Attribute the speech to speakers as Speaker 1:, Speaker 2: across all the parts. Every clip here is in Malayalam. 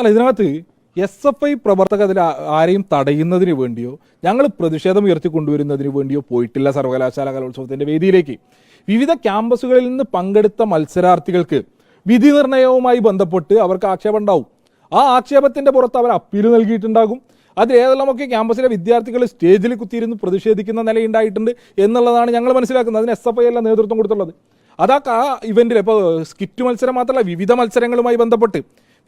Speaker 1: അല്ല ഇതിനകത്ത് എസ് എഫ് ഐ പ്രവർത്തകർ അതിൽ ആരെയും തടയുന്നതിന് വേണ്ടിയോ ഞങ്ങൾ പ്രതിഷേധം ഉയർത്തി ഉയർത്തിക്കൊണ്ടുവരുന്നതിന് വേണ്ടിയോ പോയിട്ടില്ല സർവകലാശാല കലോത്സവത്തിന്റെ വേദിയിലേക്ക്. വിവിധ ക്യാമ്പസുകളിൽ നിന്ന് പങ്കെടുത്ത മത്സരാർത്ഥികൾക്ക് വിധി നിർണയവുമായി ബന്ധപ്പെട്ട് അവർക്ക് ആക്ഷേപം ഉണ്ടാവും. ആ ആക്ഷേപത്തിന്റെ പുറത്ത് അവർ അപ്പീൽ നൽകിയിട്ടുണ്ടാകും. അത് ഏതെല്ലാമൊക്കെ ക്യാമ്പസിലെ വിദ്യാർത്ഥികൾ സ്റ്റേജിൽ കുത്തിയിരുന്ന് പ്രതിഷേധിക്കുന്ന നിലയുണ്ടായിട്ടുണ്ട് എന്നുള്ളതാണ് ഞങ്ങൾ മനസ്സിലാക്കുന്നത്. അതിന് എസ് എഫ് ഐ അല്ല നേതൃത്വം കൊടുത്തുള്ളത്. അതാ ആ ഇവന്റിൽ ഇപ്പോൾ സ്കിറ്റ് മത്സരം മാത്രമല്ല വിവിധ മത്സരങ്ങളുമായി ബന്ധപ്പെട്ട്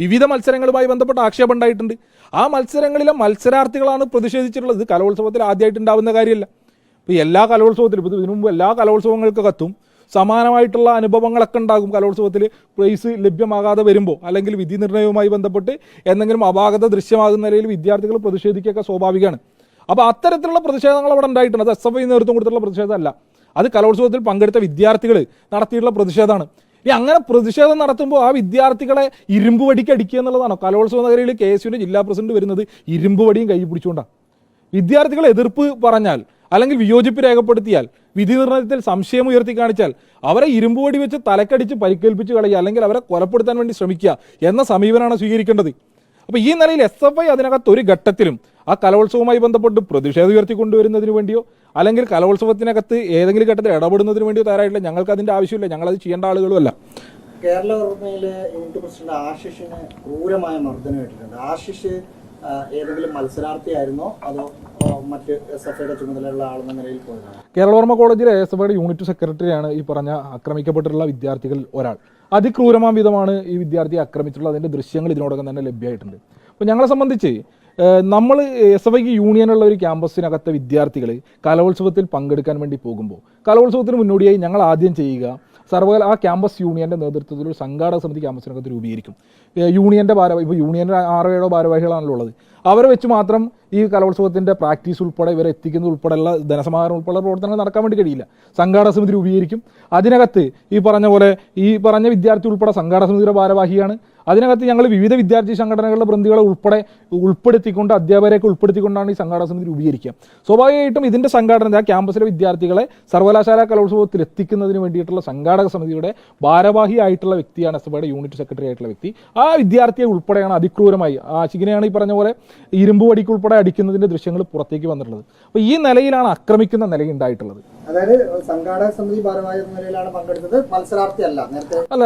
Speaker 1: വിവിധ മത്സരങ്ങളുമായി ബന്ധപ്പെട്ട് ആക്ഷേപം ഉണ്ടായിട്ടുണ്ട്. ആ മത്സരങ്ങളിലെ മത്സരാർത്ഥികളാണ് പ്രതിഷേധിച്ചിട്ടുള്ളത്. കലോത്സവത്തിൽ ആദ്യമായിട്ട് ഉണ്ടാവുന്ന കാര്യമല്ല. ഇപ്പോൾ എല്ലാ കലോത്സവത്തിലും ഇപ്പോൾ ഇതിനു മുമ്പ് എല്ലാ കലോത്സവങ്ങൾക്കകത്തും സമാനമായിട്ടുള്ള അനുഭവങ്ങളൊക്കെ ഉണ്ടാകും. കലോത്സവത്തിൽ പ്രൈസ് ലഭ്യമാകാതെ വരുമ്പോൾ അല്ലെങ്കിൽ വിധി നിർണയവുമായി ബന്ധപ്പെട്ട് എന്തെങ്കിലും അപാകത ദൃശ്യമാകുന്ന നിലയിൽ വിദ്യാർത്ഥികൾ പ്രതിഷേധിക്കുകയൊക്കെ സ്വാഭാവികമാണ്. അപ്പോൾ അത്തരത്തിലുള്ള പ്രതിഷേധങ്ങൾ അവിടെ ഉണ്ടായിട്ടുണ്ട്. അത് എസ് എഫ് ഐ നേതൃത്വം കൊടുത്തിട്ടുള്ള പ്രതിഷേധമല്ല. അത് കലോത്സവത്തിൽ പങ്കെടുത്ത വിദ്യാർത്ഥികൾ നടത്തിയിട്ടുള്ള പ്രതിഷേധമാണ്. ഇനി അങ്ങനെ പ്രതിഷേധം നടത്തുമ്പോൾ ആ വിദ്യാർത്ഥികളെ ഇരുമ്പ് വടിക്ക് അടിക്കുക എന്നുള്ളതാണോ? കലോത്സവ നഗരിയിൽ കെ എസ് യുവിന്റെ ജില്ലാ പ്രസിഡന്റ് വരുന്നത് ഇരുമ്പ് വടിയും കൈ പിടിച്ചുകൊണ്ടാണ് വിദ്യാർത്ഥികൾ എതിർപ്പ് പറഞ്ഞാൽ അല്ലെങ്കിൽ വിയോജിപ്പ് രേഖപ്പെടുത്തിയാൽ വിധി നിർണയത്തിൽ സംശയം ഉയർത്തി കാണിച്ചാൽ അവരെ ഇരുമ്പ് വടി വെച്ച് തലക്കടിച്ച് പരിക്കേൽപ്പിച്ച് കളയുക അല്ലെങ്കിൽ അവരെ കൊലപ്പെടുത്താൻ വേണ്ടി ശ്രമിക്കുക എന്ന സമീപനമാണ് സ്വീകരിക്കേണ്ടത്. അപ്പോൾ ഈ നിലയിൽ എസ് എഫ് ഐ അതിനകത്ത് ഒരു ഘട്ടത്തിലും ആ കലോത്സവവുമായി ബന്ധപ്പെട്ട് പ്രതിഷേധം ഉയർത്തി കൊണ്ടുവരുന്നതിന് വേണ്ടിയോ അല്ലെങ്കിൽ കലോത്സവത്തിനകത്ത് ഏതെങ്കിലും ഘട്ടത്തിൽ ഇടപെടുന്നതിന് വേണ്ടി തയ്യാറായിട്ടില്ല. ഞങ്ങൾക്ക് അതിന്റെ ആവശ്യമില്ല. ഞങ്ങളത് ചെയ്യേണ്ട ആളുകളുമല്ല.
Speaker 2: കേരള ഓർമ്മയിലെ യൂണിറ്റ് പ്രസിഡന്റ് ആശിഷിന് ക്രൂരമായ മർദ്ദനം ഇട്ടിട്ടുണ്ട് ആശിഷ് ഏതെങ്കിലും മത്സരാർത്ഥിയായിരുന്നോ? അതോ മറ്റ് എസ് എഫ് ഐയുടെ ചുമതലയുള്ള ആളെന്ന നിലയിൽ പോയതാണ്
Speaker 1: കേരളവർമ്മ കോളേജിലെ എസ് എഫ് ഐയുടെ യൂണിറ്റ് സെക്രട്ടറിയാണ് ഈ പറഞ്ഞ ആക്രമിക്കപ്പെട്ടിട്ടുള്ള വിദ്യാർത്ഥികളിൽ ഒരാൾ. അതിക്രൂരമാം വിധമാണ് ഈ വിദ്യാർത്ഥിയെ ആക്രമിച്ചിട്ടുള്ളത്. അതിന്റെ ദൃശ്യങ്ങൾ ഇതിനോടകം തന്നെ ലഭ്യമായിട്ടുണ്ട്. അപ്പോൾ ഞങ്ങളെ സംബന്ധിച്ച് നമ്മൾ എസ് എഫ് ഐക്ക് യൂണിയനുള്ള ഒരു ക്യാമ്പസിനകത്തെ വിദ്യാർത്ഥികൾ കലോത്സവത്തിൽ പങ്കെടുക്കാൻ വേണ്ടി പോകുമ്പോൾ കലോത്സവത്തിന് മുന്നോടിയായി ഞങ്ങൾ ആദ്യം ചെയ്യുക സർവകല ആ ക്യാമ്പസ് യൂണിയന്റെ നേതൃത്വത്തിൽ ഒരു സംഘാടക സമിതി ക്യാമ്പസിനകത്ത് രൂപീകരിക്കും. യൂണിയന്റെ ഭാരവാഹി ഇപ്പോൾ യൂണിയന്റെ ആറോ ഏഴോ ഭാരവാഹികളാണല്ലോ ഉള്ളത്. അവരെ വെച്ച് മാത്രം ഈ കലോത്സവത്തിന്റെ പ്രാക്ടീസ് ഉൾപ്പെടെ ഇവരെ എത്തിക്കുന്നത് ഉൾപ്പെടെയുള്ള ധനസമാഹരണം ഉൾപ്പെടെ പ്രവർത്തനങ്ങൾ നടക്കാൻ വേണ്ടി കഴിയില്ല. സംഘാടക സമിതി രൂപീകരിക്കും. അതിനകത്ത് ഈ പറഞ്ഞ പോലെ ഈ പറഞ്ഞ വിദ്യാർത്ഥി ഉൾപ്പെടെ സംഘാടക സമിതിയുടെ ഭാരവാഹിയാണ്. അതിനകത്ത് ഞങ്ങൾ വിവിധ വിദ്യാർത്ഥി സംഘടനകളുടെ പ്രതിനിധികളെ ഉൾപ്പെടെ ഉൾപ്പെടുത്തിക്കൊണ്ട് അധ്യാപകരെയൊക്കെ ഉൾപ്പെടുത്തിക്കൊണ്ടാണ് ഈ സംഘാടക സമിതി രൂപീകരിക്കുക. സ്വാഭാവികമായിട്ടും ഇതിന്റെ സംഘാടന ആ ക്യാമ്പസിലെ വിദ്യാർത്ഥികളെ സർവകലാശാല കലോത്സവത്തിൽ എത്തിക്കുന്നതിന് വേണ്ടിയിട്ടുള്ള സംഘാടക സമിതിയുടെ ഭാരവാഹി ആയിട്ടുള്ള വ്യക്തിയാണ് എസ് യൂണിറ്റ് സെക്രട്ടറി ആയിട്ടുള്ള വ്യക്തി. ആ വിദ്യാർത്ഥിയെ ഉൾപ്പെടെയാണ് അതിക്രൂരമായി ആശികിനെയാണ് ഈ പറഞ്ഞ പോലെ ഇരുമ്പ് വടിക്ക് ഉൾപ്പെടെ അടിക്കുന്നതിന്റെ ദൃശ്യങ്ങൾ പുറത്തേക്ക് വന്നിട്ടുള്ളത്. അപ്പോൾ ഈ നിലയിലാണ് ആക്രമിക്കുന്ന നിലയുണ്ടായിട്ടുള്ളത്
Speaker 2: അതായത് സംഘാടക സമിതി ഭാരവാഹി എന്ന നിലയിലാണ് പങ്കെടുത്തത്. മത്സരാർത്ഥി അല്ല നേരത്തെ
Speaker 1: അല്ല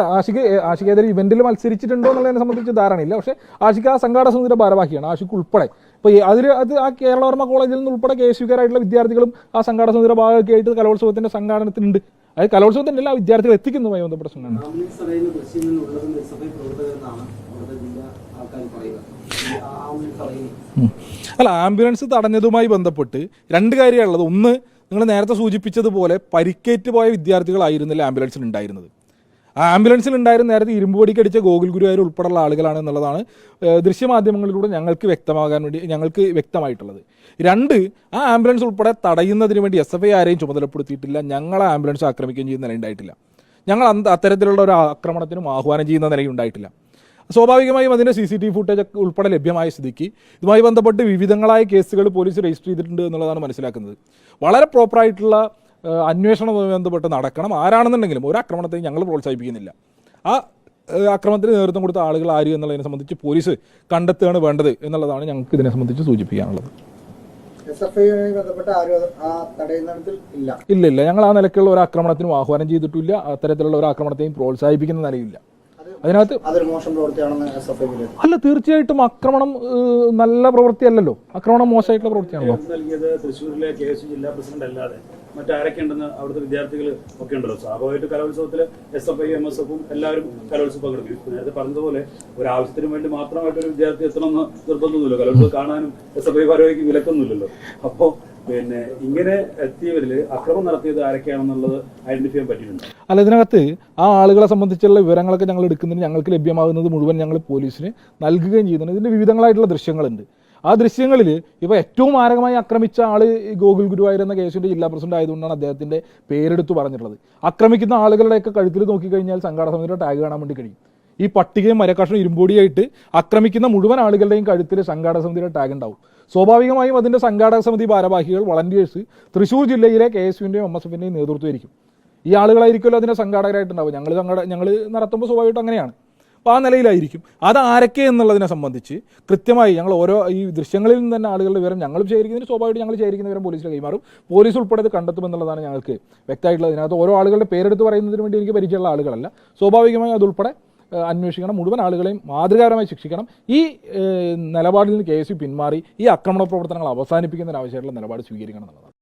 Speaker 1: ഏതൊരു ഇവന്റിൽ മത്സരിച്ചിട്ടുണ്ടോ എന്നുള്ളതിനെ സംബന്ധിച്ച് ധാരണയില്ല പക്ഷേ ആഷിക് ആ സംഘാടക സമിതിയുടെ ഭാരവാഹിയാണ് ആഷിക് ഉൾപ്പെടെ. ഇപ്പോൾ അതിൽ അത് ആ കേരളവർമ്മ കോളേജിൽ നിന്ന് ഉൾപ്പെടെ കെ എസ് യുക്കാരായിട്ടുള്ള വിദ്യാർത്ഥികളും ആ സംഘാടക സമിതിയുടെ ഭാഗമൊക്കെ ആയിട്ട് കലോത്സവത്തിന്റെ സംഘാടനത്തിനുണ്ട്. അത് കലോത്സവത്തിന്റെ എല്ലാ വിദ്യാർത്ഥികൾ എത്തിക്കുന്നതുമായി ബന്ധപ്പെട്ട സംഘടന അല്ല ആംബുലൻസ് തടഞ്ഞതുമായി ബന്ധപ്പെട്ട് രണ്ട് കാര്യമുള്ളത് ഒന്ന് നിങ്ങൾ നേരത്തെ സൂചിപ്പിച്ചതുപോലെ പരിക്കേറ്റ് പോയ വിദ്യാർത്ഥികളായിരുന്നില്ല ആംബുലൻസിൽ ഉണ്ടായിരുന്നത്. ആ ആംബുലൻസിൽ ഉണ്ടായിരുന്ന നേരത്തെ ഇരുമ്പ് പൊടിക്കടിച്ച ഗോകുൽ ഗുരുവായൂർ ഉൾപ്പെടെയുള്ള ആളുകളാണ് എന്നുള്ളതാണ് ദൃശ്യമാധ്യമങ്ങളിലൂടെ ഞങ്ങൾക്ക് വ്യക്തമാകാൻ വേണ്ടി ഞങ്ങൾക്ക് വ്യക്തമായിട്ടുള്ളത്. രണ്ട് ആ ആംബുലൻസ് ഉൾപ്പെടെ തടയുന്നതിന് വേണ്ടി എസ് എഫ് ഐ ആരെയും ചുമതലപ്പെടുത്തിയിട്ടില്ല. ഞങ്ങൾ ആ ആംബുലൻസ് ആക്രമിക്കുകയും ചെയ്യുന്ന നിലയുണ്ടായിട്ടില്ല. ഞങ്ങൾ അത്തരത്തിലുള്ള ഒരു ആക്രമണത്തിനും ആഹ്വാനം ചെയ്യുന്ന നിലയുണ്ടായിട്ടില്ല സ്വാഭാവികമായും അതിന്റെ C C T V footage ഉൾപ്പെടെ ലഭ്യമായ സ്ഥിതിക്ക് ഇതുമായി ബന്ധപ്പെട്ട് വിവിധങ്ങളായ കേസുകൾ പോലീസ് രജിസ്റ്റർ ചെയ്തിട്ടുണ്ട് എന്നുള്ളതാണ് മനസ്സിലാക്കുന്നത്. വളരെ പ്രോപ്പറായിട്ടുള്ള അന്വേഷണവുമായി ബന്ധപ്പെട്ട് നടക്കണം. ആരാണെന്നുണ്ടെങ്കിലും ഒരു ആക്രമണത്തെയും ഞങ്ങൾ പ്രോത്സാഹിപ്പിക്കുന്നില്ല. ആ അക്രമത്തിന് നേതൃത്വം കൊടുത്ത ആളുകൾ ആര് എന്നുള്ളതിനെ സംബന്ധിച്ച് പോലീസ് കണ്ടെത്തുകയാണ് വേണ്ടത് എന്നുള്ളതാണ് ഞങ്ങൾക്ക് ഇതിനെ സംബന്ധിച്ച് സൂചിപ്പിക്കാനുള്ളത്.
Speaker 2: ഇല്ല.
Speaker 1: ഇല്ല ഞങ്ങൾ ആ നിലക്കുള്ള ഒരു ആക്രമണത്തിനും ആഹ്വാനം ചെയ്തിട്ടില്ല. അത്തരത്തിലുള്ള ഒരു ആക്രമണത്തെയും പ്രോത്സാഹിപ്പിക്കുന്ന നിലയില്ല അതിനകത്ത് അല്ല തീർച്ചയായിട്ടും ആക്രമണം നല്ല പ്രവൃത്തിയല്ലല്ലോ. ആക്രമണം മോശമായിട്ടുള്ള പ്രവൃത്തിയാണല്ലോ.
Speaker 3: നൽകിയത് തൃശ്ശൂരിലെ കെ ജില്ലാ പ്രസിഡന്റ് അല്ലാതെ. മറ്റാരൊക്കെ ഉണ്ടെന്ന് അവിടുത്തെ വിദ്യാർത്ഥികൾ ഒക്കെ ഉണ്ടല്ലോ. സ്വാഭാവികമായിട്ട് കലോത്സവത്തിൽ S F I M S എഫും എല്ലാവരും കലോത്സവം പങ്കെടുക്കും. നേരത്തെ പറഞ്ഞതുപോലെ ഒരു ആവശ്യത്തിന് വേണ്ടി മാത്രമായിട്ട് ഒരു വിദ്യാർത്ഥി എത്തണമെന്ന് നിർബന്ധമൊന്നുമില്ല. കലോത്സവം കാണാനും എസ് എഫ് ഐ ഭാരവാഹിക്ക് വിലക്കൊന്നുമില്ലല്ലോ. അപ്പോൾ പിന്നെ ഇങ്ങനെ എത്തിയവരിൽ അക്രമം നടത്തിയത് ആരൊക്കെയാണെന്നുള്ളത് ഐഡന്റിഫൈ ചെയ്യാൻ പറ്റിയിട്ടുണ്ട്?
Speaker 1: അല്ല ഇതിനകത്ത് ആ ആളുകളെ സംബന്ധിച്ചുള്ള വിവരങ്ങളൊക്കെ ഞങ്ങൾ എടുക്കുന്നതിന് ഞങ്ങൾക്ക് ലഭ്യമാകുന്നത് മുഴുവൻ ഞങ്ങൾ പോലീസിന് നൽകുകയും ചെയ്യുന്നുണ്ട്. ഇതിന്റെ വിവിധങ്ങളായിട്ടുള്ള ദൃശ്യങ്ങളുണ്ട്. ആ ദൃശ്യങ്ങളിൽ ഇപ്പോൾ ഏറ്റവും മാരകമായി ആക്രമിച്ച ആൾ ഗോകുൽ ഗുരുവായൂർ എന്ന കേസിന്റെ ജില്ലാ പ്രസിഡന്റ് ആയതുകൊണ്ടാണ് അദ്ദേഹത്തിന്റെ പേരെടുത്ത് പറഞ്ഞിട്ടുള്ളത്. ആക്രമിക്കുന്ന ആളുകളുടെയൊക്കെ കഴുത്തിൽ നോക്കിക്കഴിഞ്ഞാൽ സംഘാടന സമിതിയുടെ ടാഗ് കാണാൻ വേണ്ടി കഴിയും. ഈ പട്ടികയും മരക്കഷ്ണം ഇരുമ്പൊടിയായിട്ട് ആക്രമിക്കുന്ന മുഴുവൻ ആളുകളുടെയും കഴുത്തിൽ സംഘാടക സമിതിയുടെ ടാഗ് ഉണ്ടാവും. സ്വാഭാവികമായും അതിന്റെ സംഘാടക സമിതി ഭാരവാഹികൾ വളണ്ടിയേഴ്സ് തൃശ്ശൂർ ജില്ലയിലെ കെ എസ് യുവിന്റെയും എം എസ് എഫിന്റെയും നേതൃത്വമായിരിക്കും ഈ ആളുകളായിരിക്കുമല്ലോ അതിന്റെ സംഘാടകരായിട്ടുണ്ടാവും ഞങ്ങൾ സംഘാടക ഞങ്ങൾ നടത്തുമ്പോൾ സ്വാഭാവികമായിട്ടും അങ്ങനെയാണ്. അപ്പോൾ ആ നിലയിലായിരിക്കും. അത് ആരൊക്കെ എന്നുള്ളതിനെ സംബന്ധിച്ച് കൃത്യമായി ഞങ്ങൾ ഓരോ ഈ ദൃശ്യങ്ങളിൽ നിന്ന് തന്നെ ആളുകളുടെ വിവരം ഞങ്ങൾ ശേഖരിക്കുന്നതിന് സ്വാഭാവികമായിട്ട് ഞങ്ങൾ ശേഖരിക്കുന്ന വിവരം പോലീസിൽ കൈമാറും. പോലീസ് ഉൾപ്പെടെ ഇത് കണ്ടെത്തുമെന്നുള്ളതാണ് ഞങ്ങൾക്ക് വ്യക്തമായിട്ടുള്ളത്. ഇതിനകത്ത് ഓരോ ആളുകളുടെ പേരെടുത്ത് പറയുന്നതിന് വേണ്ടി എനിക്ക് പരിചയമുള്ള ആളുകളല്ല. സ്വാഭാവികമായി അതുൾപ്പെടെ അന്വേഷിക്കണം. മുഴുവൻ ആളുകളെയും മാതൃകാപരമായി ശിക്ഷിക്കണം. ഈ നിലപാടിൽ നിന്ന് കെ എസ് പിന്മാറി ഈ ആക്രമണ പ്രവർത്തനങ്ങൾ അവസാനിപ്പിക്കുന്നതിന് ആവശ്യമായിട്ടുള്ള നിലപാട് സ്വീകരിക്കണം എന്നുള്ളതാണ്.